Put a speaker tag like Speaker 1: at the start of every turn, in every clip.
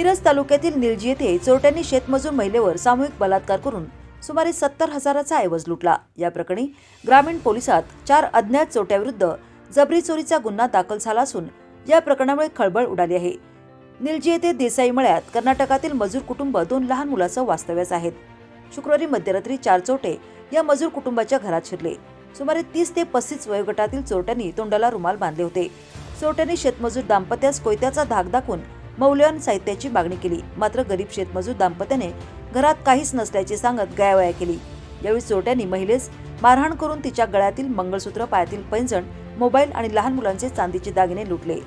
Speaker 1: मिरज तालुक्यातील निलजी येथे चोरट्यांनी शेतमजूर महिलेवर सामूहिक बलात्कार करून सुमारे सत्तर हजाराचा ऐवज लुटला. या प्रकरणी ग्रामीण पोलिसात चार अज्ञात चोरट्याविरुद्ध जबरी चोरीचा गुन्हा दाखल झाला असून या प्रकरणामुळे खळबळ उडाली आहे. निलजी येथे देसाई मळ्यात कर्नाटकातील मजूर कुटुंब दोन लहान मुलाचं वास्तव्यास आहेत. शुक्रवारी मध्यरात्री चार चोरटे या मजूर कुटुंबाच्या घरात शिरले. सुमारे तीस ते पस्तीस वयोगटातील चोरट्यांनी तोंडाला रुमाल बांधले होते. चोरट्यांनी शेतमजूर दाम्पत्यास कोयत्याचा धाक दाखवून मौल्यवान साहित्याची मागणी केली. मात्र गरीब शेतमजूर दाम्पत्याने घरात काहीच नसल्याचे सांगत गयावया केली. यावेळी चोरट्यांनी महिलेस मारहाण करून तिच्या गळ्यातील मंगळसूत्र पायातील पैंजण मोबाईल आणि लहान मुलांचे चांदीचे दागिने लुटले.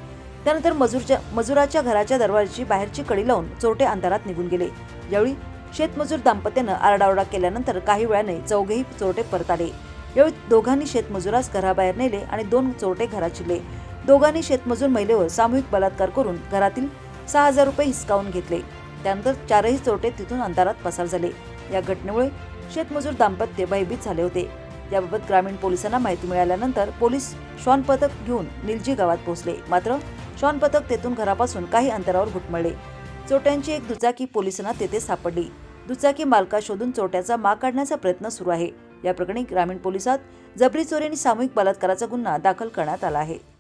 Speaker 1: त्यानंतर मजूरच्या मजुराच्या घराच्या दरवाजाची बाहेरची कडी लावून चोरटे अंधारात निघून गेले. यावेळी शेतमजूर दाम्पत्यानं आरडाओरडा केल्यानंतर काही वेळाने चौघेही चोरटे परत आले. यावेळी दोघांनी शेतमजुरास घराबाहेर नेले आणि दोन चोरटे घरात शिरले. दोघांनी शेतमजूर महिलेवर सामूहिक बलात्कार करून घरातील सहा हजार रुपये हिसकावून घेतले. त्यानंतर चारही चोरटे तिथून अंधारात पसार झाले. या घटनेमुळे शेतमजूर दाम्पत्य भयभीत झाले होते. याबाबत ग्रामीण पोलिसांना माहिती मिळाल्यानंतर पोलीस श्वान पथक घेऊन निलजी गावात पोहोचले. मात्र श्वान पथक तेथून घरापासून काही अंतरावर घुटमळले. चोट्यांची एक दुचाकी पोलिसांना तेथे सापडली. दुचाकी मालका शोधून चोट्याचा माग काढण्याचा प्रयत्न सुरू आहे. या प्रकरणी ग्रामीण पोलिसात जबरी चोरी आणि सामूहिक बलात्काराचा गुन्हा दाखल करण्यात आला आहे.